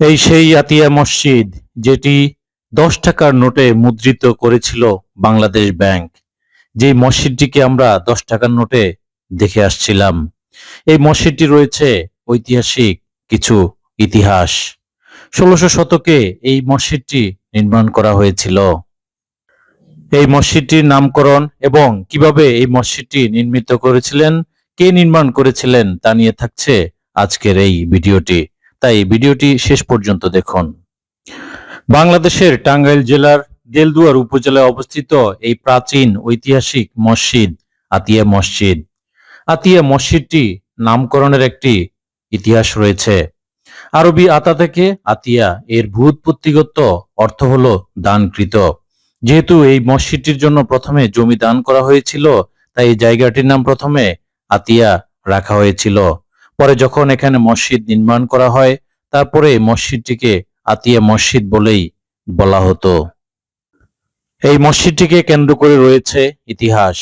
এই সেই আতিয়া মসজিদ যেটি দশ টাকার নোটে মুদ্রিত করেছিল বাংলাদেশ ব্যাংক। যেই মসজিদটিকে আমরা দশ টাকার নোটে দেখে আসছিলাম। এই মসজিদটি রয়েছে ঐতিহাসিক কিছু ইতিহাস। ষোলোশো শতকে এই মসজিদটি নির্মাণ করা হয়েছিল। এই মসজিদটির নামকরণ এবং কীভাবে এই মসজিদটি নির্মিত করেছিলেন, কে নির্মাণ করেছিলেন তা নিয়ে থাকছে আজকের এই ভিডিওটি। তাই ভিডিওটি শেষ পর্যন্ত দেখুন। বাংলাদেশের টাঙ্গাইল জেলার দেলদুয়ার উপজেলায় অবস্থিত এই প্রাচীন ঐতিহাসিক মসজিদ আতিয়া মসজিদ। আতিয়া মসজিদটি নামকরণের একটি ইতিহাস রয়েছে। আরবি আতা থেকে আতিয়া এর ভূতপত্তিগত অর্থ হলো দানকৃত। যেহেতু এই মসজিদটির জন্য প্রথমে জমি দান করা হয়েছিল, তাই এই জায়গাটির নাম প্রথমে আতিয়া রাখা হয়েছিল। পরে যখন এখানে মসজিদ নির্মাণ করা হয়, তারপরে মসজিদটিকে আতিয়া মসজিদ বলেই বলা হতো। এই মসজিদটিকে কেন্দ্র করে রয়েছে ইতিহাস।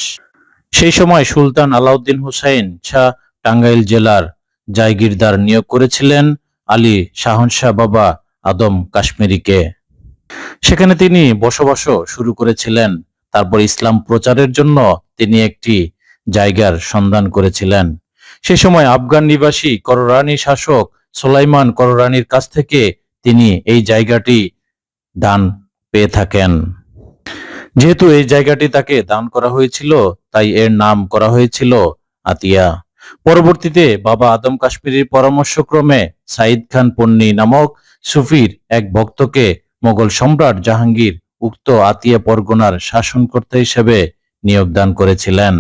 সেই সময় সুলতান আলাউদ্দিন হুসাইন শাহ টাঙ্গাইল জেলার জায়গিরদার নিয়োগ করেছিলেন আলী শাহনশাহ বাবা আদম কাশ্মীরিকে। সেখানে তিনি বসবাসও শুরু করেছিলেন। তারপর ইসলাম প্রচারের জন্য তিনি একটি জায়গার সন্ধান করেছিলেন। সে সময় আফগান নিবাসী কররানি শাসক সোলাইমান কররানির কাছ থেকে তিনি এই জায়গাটি দান পেয়ে থাকেন। যেহেতু এই জায়গাটি তাকে দান করা হয়েছিল, তাই এর নাম করা হয়েছিল আতিয়া। পরবর্তীতে বাবা আদম কাশ্মীরের পরামর্শক্রমে সাইদ খান পন্নী নামক সুফির এক ভক্তকে মোগল সম্রাট জাহাঙ্গীর উক্ত আতিয়া পরগনার শাসনকর্তা হিসেবে নিয়োগদান করেছিলেন।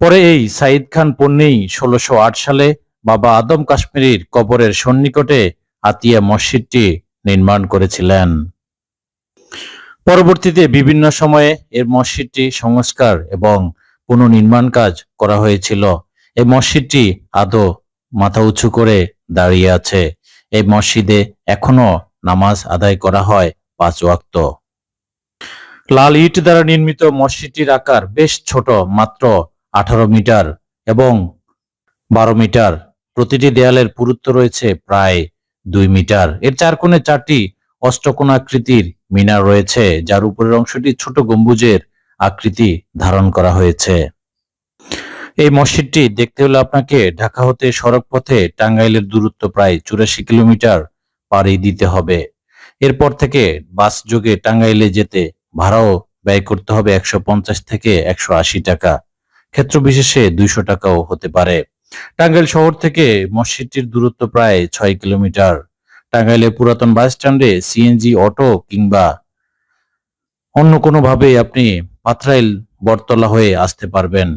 পরে এই সাইদ খান পন্নী ষোলোশো সালে বাবা আদম কাশ্মীরির কবরের সন্নিকটে আতিয়া মসজিদটি নির্মাণ করেছিলেন। পরবর্তীতে বিভিন্ন সময়ে এর মসজিদটি সংস্কার এবং পুনর্নির্মাণ কাজ করা হয়েছিল। এই মসজিদটি আদৌ মাথা উঁচু করে দাঁড়িয়ে আছে। এই মসজিদে এখনও নামাজ আদায় করা হয় পাঁচ ওয়াক্ত। লাল ইট দ্বারা নির্মিত মসজিদটির আকার বেশ ছোট, মাত্র আঠারো মিটার এবং বারো মিটার। প্রতিটি দেয়ালের পুরুত্ব রয়েছে প্রায় দুই মিটার। এর চার কোণে চারটি অষ্টকোণাকৃতির মিনার রয়েছে, যার উপরের অংশটি ছোট গম্বুজের আকৃতি ধারণ করা হয়েছে। এই মসজিদটি দেখতে হলে আপনাকে ঢাকা হতে সড়ক পথে টাঙ্গাইলের দূরত্ব প্রায় চুরাশি কিলোমিটার পাড়ি দিতে হবে। এরপর থেকে বাস যোগে টাঙ্গাইলে যেতে ভাড়াও ব্যয় করতে হবে একশো পঞ্চাশ থেকে একশো আশি টাকা। ক্ষেত্র বিশেষে দুইশো টাকাও হতে পারে। টাঙ্গাইল শহর থেকে মসজিদটির দূরত্ব প্রায় ছয় কিলোমিটার। টাঙ্গাইলের পুরাতন বাস স্ট্যান্ডে সিএনজি, অটো কিংবা অন্য কোনোভাবে আপনি পাথরাইল বটতলা হয়ে আসতে পারবেন।